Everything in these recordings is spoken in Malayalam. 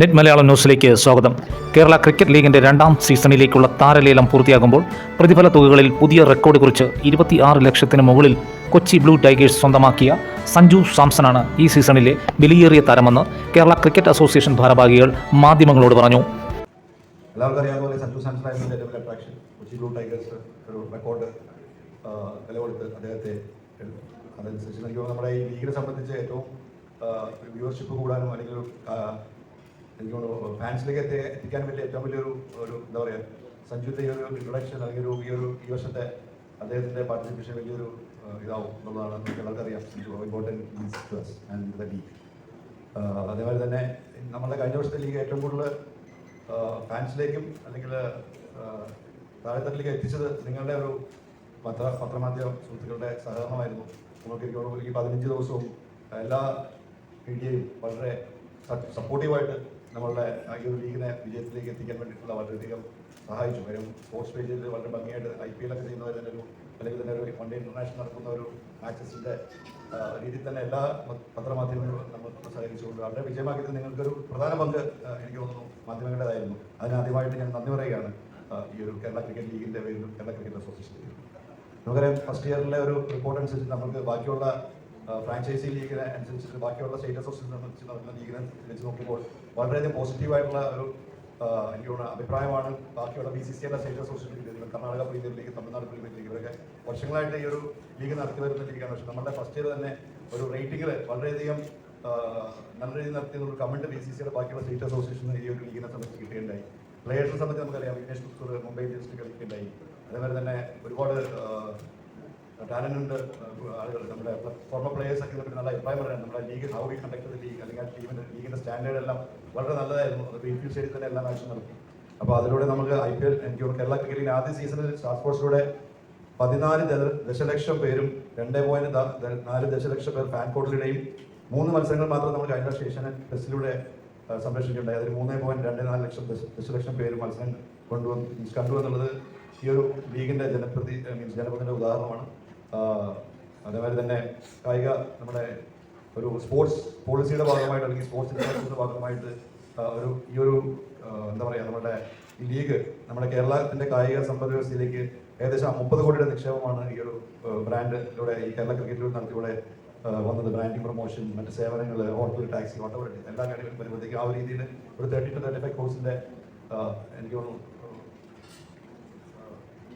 നെറ്റ് മലയാളം ന്യൂസിലേക്ക് സ്വാഗതം. കേരള ക്രിക്കറ്റ് ലീഗിന്റെ രണ്ടാം സീസണിലേക്കുള്ള താരലേലം പൂർത്തിയാകുമ്പോൾ പ്രതിഫല തുകകളിൽ പുതിയ റെക്കോർഡ് കുറിച്ച് ഇരുപത്തിയാറ് ലക്ഷത്തിന് മുകളിൽ കൊച്ചി ബ്ലൂ ടൈഗേഴ്സ് സ്വന്തമാക്കിയ സഞ്ജു സാംസണാണ് ഈ സീസണിലെ വിലയേറിയ താരമെന്ന് കേരള ക്രിക്കറ്റ് അസോസിയേഷൻ ഭാരവാഹികൾ മാധ്യമങ്ങളോട് പറഞ്ഞു. എല്ലാവർക്കും അറിയാവുന്ന സഞ്ജു സാംസൺ കൊച്ചി ബ്ലൂ ടൈഗേഴ്സ് ഒരു റെക്കോർഡ് അദ്ദേഹത്തെ അതനുസരിച്ച് നമ്മുടെ ഈ ലീഗിനെ സംബന്ധിച്ച് ഏറ്റവും വ്യൂവർഷിപ്പ് കൂടാനും അല്ലെങ്കിൽ എനിക്ക് തോന്നുന്നു ഫാൻസിലേക്ക് എത്തി എത്തിക്കാൻ വലിയ ഏറ്റവും വലിയൊരു ഒരു എന്താ പറയുക സഞ്ജുത്തെ ഈ ഒരു ഇൻട്രൊഡക്ഷൻ അല്ലെങ്കിൽ ഒരു ഈ ഒരു ഈ വർഷത്തെ അദ്ദേഹത്തിന്റെ പാർട്ടിസിപ്പേഷൻ വലിയൊരു ഇതാവും എന്നുള്ളതാണ് നമുക്ക് എല്ലാവർക്കും അറിയാം. Sanju important and the league അതേപോലെ തന്നെ നമ്മുടെ കഴിഞ്ഞ വർഷത്തെ ലീഗ് ഏറ്റവും കൂടുതൽ ഫാൻസിലേക്കും അല്ലെങ്കിൽ താഴെത്തട്ടിലേക്ക് എത്തിച്ചത് നിങ്ങളുടെ ഒരു പത്ര പത്രമാധ്യമ സുഹൃത്തുക്കളുടെ സഹകരണമായിരുന്നു. നമുക്ക് എനിക്ക് ഈ പതിനഞ്ച് ദിവസവും എല്ലാ മീഡിയയും വളരെ സപ്പോർട്ടീവായിട്ട് നമ്മളുടെ ഒരു ലീഗിനെ വിജയത്തിലേക്ക് എത്തിക്കാൻ വേണ്ടിയിട്ടുള്ള വളരെയധികം സഹായിച്ചു. കാര്യം സ്പോർട്സ് പേജിൽ വളരെ ഭംഗിയായിട്ട് ഐ പി എൽ ഒക്കെ ചെയ്യുന്നവർ തന്നെ ഒരു അല്ലെങ്കിൽ തന്നെ ഒരു വൺ ഡേ ഇന്റർനാഷണൽ നടക്കുന്ന ഒരു ആക്സസിന്റെ രീതിയിൽ തന്നെ എല്ലാ പത്രമാധ്യമങ്ങളും നമ്മൾ സഹകരിച്ചുകൊണ്ട് അവരുടെ വിജയമാക്കിയത് നിങ്ങൾക്കൊരു പ്രധാന പങ്ക് എനിക്ക് തോന്നുന്നു മാധ്യമങ്ങളുടേതായിരുന്നു. അതിന് ആദ്യമായിട്ട് ഞാൻ നന്ദി പറയുകയാണ്. ഈ ഒരു കേരള ക്രിക്കറ്റ് ലീഗിന്റെ പേരിലും കേരള ക്രിക്കറ്റ് അസോസിയേഷൻ നമുക്കറിയാം ഫസ്റ്റ് ഇയറിലെ ഒരു റിപ്പോർട്ട് അനുസരിച്ച് നമുക്ക് ബാക്കിയുള്ള ഫ്രാഞ്ചൈസി ലീഗിനെ അനുസരിച്ചിട്ട് ബാക്കിയുള്ള സ്റ്റേറ്റ് അസോസിയേഷൻ സംബന്ധിച്ച് നടക്കുന്ന ലീഗിനെ വെച്ച് നോക്കുമ്പോൾ വളരെയധികം പോസിറ്റീവായിട്ടുള്ള ഒരു എനിക്കുള്ള അഭിപ്രായമാണ് ബാക്കിയുള്ള ബി സി സി എന്ന state association league Karnataka premier league Tamil Nadu premier league ഇവരൊക്കെ വർഷങ്ങളായിട്ട് ഈ ഒരു ലീഗ് നടത്തി വരുന്ന ലീഗാണ് പക്ഷേ നമ്മുടെ ഫസ്റ്റ് ഇയർ തന്നെ ഒരു റേറ്റിംഗിൽ വളരെയധികം നല്ല രീതിയിൽ നടത്തിയ ഒരു കമന്റ് ബി സി സിയുടെ ബാക്കിയുള്ള സ്റ്റേറ്റ് അസോസിയേഷൻ ഈ ഒരു ലീഗിനെ സംബന്ധിച്ച് കിട്ടുകയുണ്ടായി പ്ലേയേഴ്സിനെ സംബന്ധിച്ച് നമുക്കറിയാം വിഘ്നേഷ് മുംബൈ ഇന്ത്യൻസിന് കളിക്കുകയുണ്ടായി. അതേപോലെ തന്നെ ഒരുപാട് ഉണ്ട് ആളുകൾ. നമ്മുടെ ഫോർമർ പ്ലേയേഴ്സ് ഒക്കെ നല്ല അഭിപ്രായം പറയാം നമ്മുടെ league how we conduct league അല്ലെങ്കിൽ ആ ടീമിന്റെ ലീഗിന്റെ സ്റ്റാൻഡേർഡ് എല്ലാം വളരെ നല്ലതായിരുന്നു. അത് ഗ്രീൻഫീൽഡ് സ്റ്റേഡിൽ തന്നെ എല്ലാം മാച്ചും നടത്തി. അപ്പോൾ അതിലൂടെ നമുക്ക് ഐ പി എൽ എനിക്ക് കേരള ക്രിക്കറ്റിന്റെ ആദ്യ സീസണിൽ സ്റ്റാർ സ്പോർട്സിലൂടെ പതിനാല് ദശലക്ഷം പേരും രണ്ട് പോയിന്റ് നാല് ദശലക്ഷം പേർ ഫാൻ കോഡിലൂടെയും മൂന്ന് മത്സരങ്ങൾ മാത്രം നമ്മൾ കഴിഞ്ഞ ഏഷ്യാനെറ്റ് ടെസ്റ്റിലൂടെ സംരക്ഷിക്കുകയുണ്ടായി അതിൽ മൂന്ന് പോയിന്റ് രണ്ട് നാല് ലക്ഷം ദശ- ദശലക്ഷം പേര് മത്സരം കൊണ്ടുവന്ന് കണ്ടു എന്നുള്ളത് ഈ ഒരു ലീഗിന്റെ ജനപ്രതി മീൻസ് ജനപ്രതിയുടെ ഉദാഹരണമാണ്. അതേമാതിരി തന്നെ കായിക നമ്മുടെ ഒരു സ്പോർട്സ് പോളിസിയുടെ ഭാഗമായിട്ട് അല്ലെങ്കിൽ സ്പോർട്സ് ഇൻഫ്രാസ്ട്രക്ചറിന്റെ ഭാഗമായിട്ട് ഒരു ഈ ഒരു എന്താ പറയുക നമ്മുടെ ഈ ലീഗ് നമ്മുടെ കേരളത്തിന്റെ കായിക സമ്പദ് വ്യവസ്ഥയിലേക്ക് ഏകദേശം മുപ്പത് കോടിയുടെ നിക്ഷേപമാണ് ഈ ഒരു ബ്രാൻഡിലൂടെ ഈ കേരള ക്രിക്കറ്റിലൂടെ നടത്തിയൂടെ വന്നത്. ബ്രാൻഡിങ് പ്രൊമോഷൻ മറ്റ് സേവനങ്ങൾ ഹോട്ടൽ ടാക്സി ഓട്ടോവർ എല്ലാ കാര്യങ്ങളും വരുമ്പോഴത്തേക്കും ആ ഒരു രീതിയിൽ ഒരു തേർട്ടി ടു തേർട്ടി ഫൈവ് കോഴ്സിന്റെ എനിക്ക് തോന്നുന്നു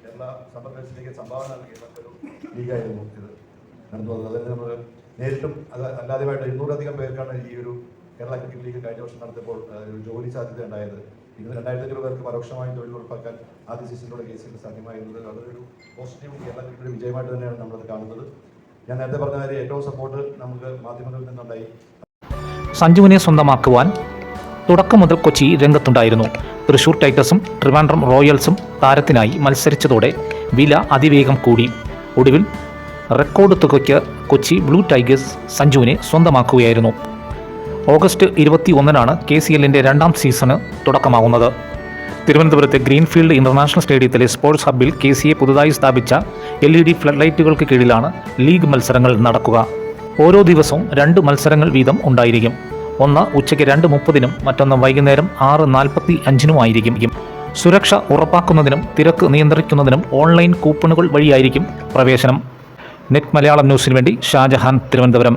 കേരള സമ്പദ്വ്യവസ്ഥയ്ക്ക് സംഭാവന നൽകിയ ഒരു ലീഗായിരുന്നു ഇത്. നടന്നു വന്നത് നമ്മൾ നേരിട്ടും അത് അല്ലാതെയായിട്ട് എഴുന്നൂറധികം പേർക്കാണ് ഈ ഒരു കേരള ക്രിക്കറ്റ് ലീഗ് കഴിഞ്ഞ വർഷം നടത്തിയപ്പോൾ ജോലി സാധ്യത ഉണ്ടായത്. ഇന്ന് രണ്ടായിരത്തി പേർക്ക് പരോക്ഷമായും തൊഴിൽ ഉറപ്പാക്കാൻ ആദ്യ സീസണിലൂടെ കെ സി സാധ്യമായിരുന്നത് അതൊരു പോസിറ്റീവ് കേരള ക്രിക്കറ്റ് വിജയമായിട്ട് തന്നെയാണ് നമ്മളത് കാണുന്നത്. ഞാൻ നേരത്തെ പറഞ്ഞ കാര്യം ഏറ്റവും സപ്പോർട്ട് നമുക്ക് മാധ്യമങ്ങളിൽ നിന്നുണ്ടായി. സഞ്ജുവിനെ സ്വന്തമാക്കുവാൻ തുടക്കം മുതൽ കൊച്ചി രംഗത്തുണ്ടായിരുന്നു. തൃശൂർ ടൈറ്റസും ട്രിവാൻഡ്രം റോയൽസും താരത്തിനായി മത്സരിച്ചതോടെ വില അതിവേഗം കൂടി. ഒടുവിൽ റെക്കോർഡ് തുകയ്ക്ക് കൊച്ചി ബ്ലൂ ടൈഗേഴ്സ് സഞ്ജുവിനെ സ്വന്തമാക്കുകയായിരുന്നു. ഓഗസ്റ്റ് ഇരുപത്തി ഒന്നിനാണ് കെ സി എല്ലിന്റെ രണ്ടാം സീസണ് തുടക്കമാകുന്നത്. തിരുവനന്തപുരത്തെ ഗ്രീൻഫീൽഡ് ഇന്റർനാഷണൽ സ്റ്റേഡിയത്തിലെ സ്പോർട്സ് ഹബ്ബിൽ കെ സിയെ പുതുതായി സ്ഥാപിച്ച എൽ ഇ ഡി ഫ്ലഡ് ലൈറ്റുകൾക്ക് കീഴിലാണ് ലീഗ് മത്സരങ്ങൾ നടക്കുക. ഓരോ ദിവസവും രണ്ട് മത്സരങ്ങൾ വീതം ഉണ്ടായിരിക്കും. ഒന്ന് ഉച്ചയ്ക്ക് രണ്ട് മുപ്പതിനും മറ്റൊന്ന് വൈകുന്നേരം ആറ് നാൽപ്പത്തി അഞ്ചിനുമായിരിക്കും സുരക്ഷ ഉറപ്പാക്കുന്നതിനും തിരക്ക് നിയന്ത്രിക്കുന്നതിനും ഓൺലൈൻ കൂപ്പണുകൾ വഴിയായിരിക്കും പ്രവേശനം. നെറ്റ് മലയാളം ന്യൂസിന് വേണ്ടി ഷാജഹാൻ തിരുവനന്തപുരം.